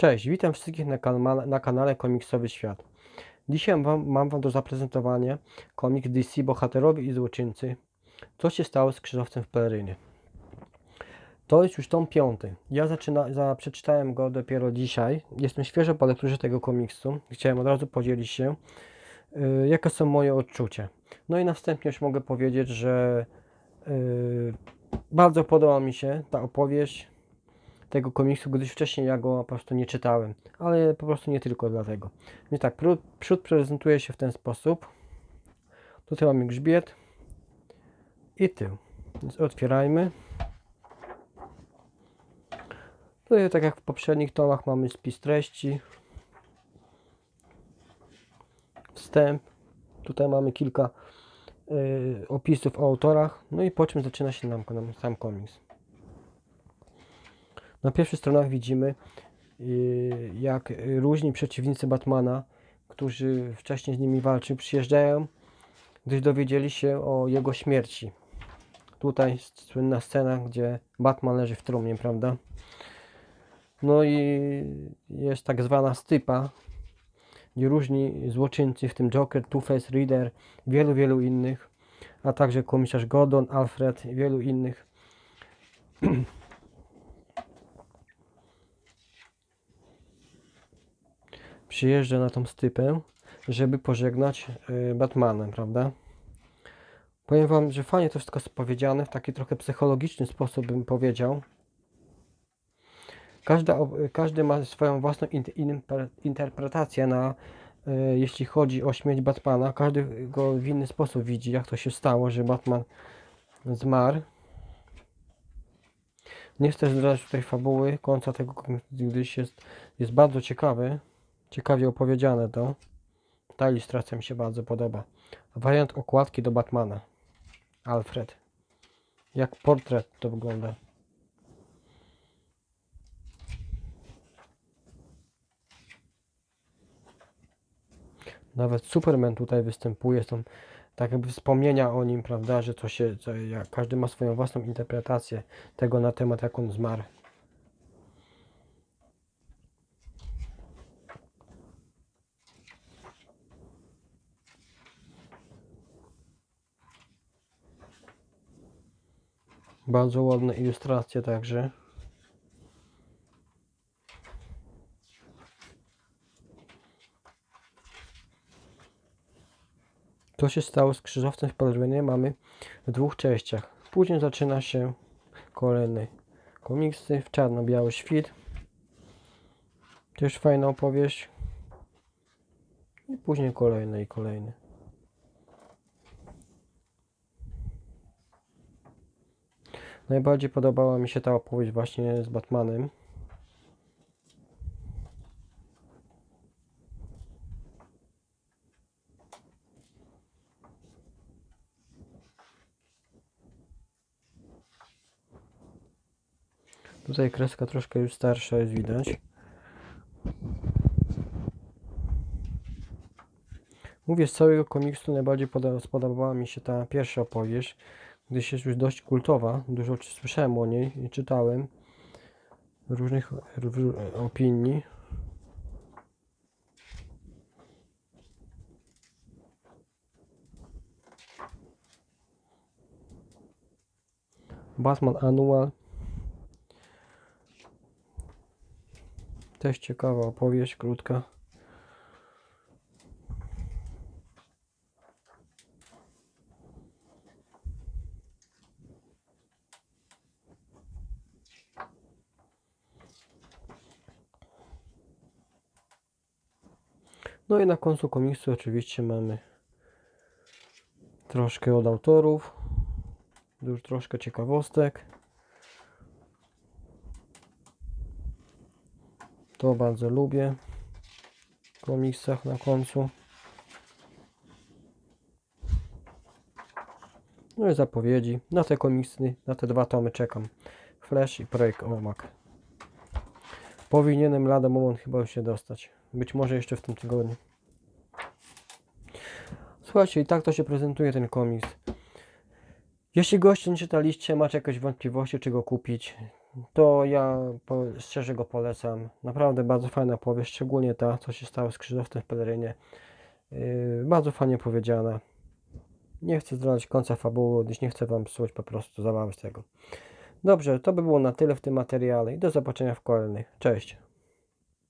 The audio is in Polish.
Cześć, witam wszystkich na, kanale- na kanale Komiksowy Świat. Dzisiaj wam, mam Wam do zaprezentowania komiks DC Bohaterowie i Złoczyńcy. Co się stało z krzyżowcem w pelerynie? To jest już tom piąty. Ja zaczyna, za, przeczytałem go dopiero dzisiaj. Jestem świeżo po lekturze tego komiksu. Chciałem od razu podzielić się, yy, jakie są moje odczucia. No i na wstępie już mogę powiedzieć, że yy, bardzo podoba mi się ta opowieść tego komiksu, gdyż wcześniej ja go po prostu nie czytałem, ale po prostu nie tylko dlatego. Więc tak, przód prezentuje się w ten sposób. Tutaj mamy grzbiet i tył. Więc otwierajmy. Tutaj, tak jak w poprzednich tomach, mamy spis treści, wstęp. Tutaj mamy kilka y, opisów o autorach, no i po czym zaczyna się nam, nam sam komiks. Na pierwszych stronach widzimy, y, jak różni przeciwnicy Batmana, którzy wcześniej z nimi walczył, przyjeżdżają, gdyż dowiedzieli się o jego śmierci. Tutaj słynna scena, gdzie Batman leży w trumnie, prawda? No i jest tak zwana stypa, gdzie różni złoczyńcy, w tym Joker, Two-Face, Reader, wielu, wielu innych, a także komisarz Gordon, Alfred i wielu innych przyjeżdża na tą stypę, żeby pożegnać y, Batmana, prawda? Powiem Wam, że fajnie to wszystko jest powiedziane, w taki trochę psychologiczny sposób bym powiedział. Każda, każdy ma swoją własną in, in, interpretację na, y, jeśli chodzi o śmierć Batmana. Każdy go w inny sposób widzi, jak to się stało, że Batman zmarł. Nie chcę zdradzać tutaj fabuły końca tego gdyż jest, jest bardzo ciekawy ciekawie opowiedziane to. Ta ilustracja mi się bardzo podoba. Wariant okładki do Batmana. Alfred. Jak portret to wygląda. Nawet Superman tutaj występuje. Są tak jakby wspomnienia o nim, prawda, że to się, że jak każdy ma swoją własną interpretację tego na temat, jak on zmarł. Bardzo ładne ilustracje także. To się stało z krzyżowcem w pelerynie mamy w dwóch częściach. Później zaczyna się kolejny komiksy w czarno-biały świt. Też fajna opowieść. I później kolejny i kolejny. Najbardziej podobała mi się ta opowieść właśnie z Batmanem. Tutaj kreska troszkę już starsza jest widać. Mówię, z całego komiksu najbardziej spodobała mi się ta pierwsza opowieść, gdyż jest już dość kultowa. Dużo słyszałem o niej i czytałem różnych opinii. Batman Annual. Też ciekawa opowieść, krótka. No i na końcu komiksu oczywiście mamy troszkę od autorów, już troszkę ciekawostek. To bardzo lubię w komiksach na końcu. No i zapowiedzi. Na te komiksy, na te dwa tomy czekam. Flash i Projekt Omak. Powinienem lada moment chyba już się dostać. Być może jeszcze w tym tygodniu. Słuchajcie, i tak to się prezentuje ten komiks. Jeśli go jeszcze nie czytaliście, macie jakieś wątpliwości, czy go kupić, to ja po, szczerze go polecam. Naprawdę bardzo fajna powieść, szczególnie ta, co się stało z krzyżowcem w pelerynie. Yy, bardzo fajnie powiedziana. Nie chcę zdradzać końca fabuły, gdyż nie chcę Wam psuć po prostu zabawy z tego. Dobrze, to by było na tyle w tym materiale i do zobaczenia w kolejnych. Cześć.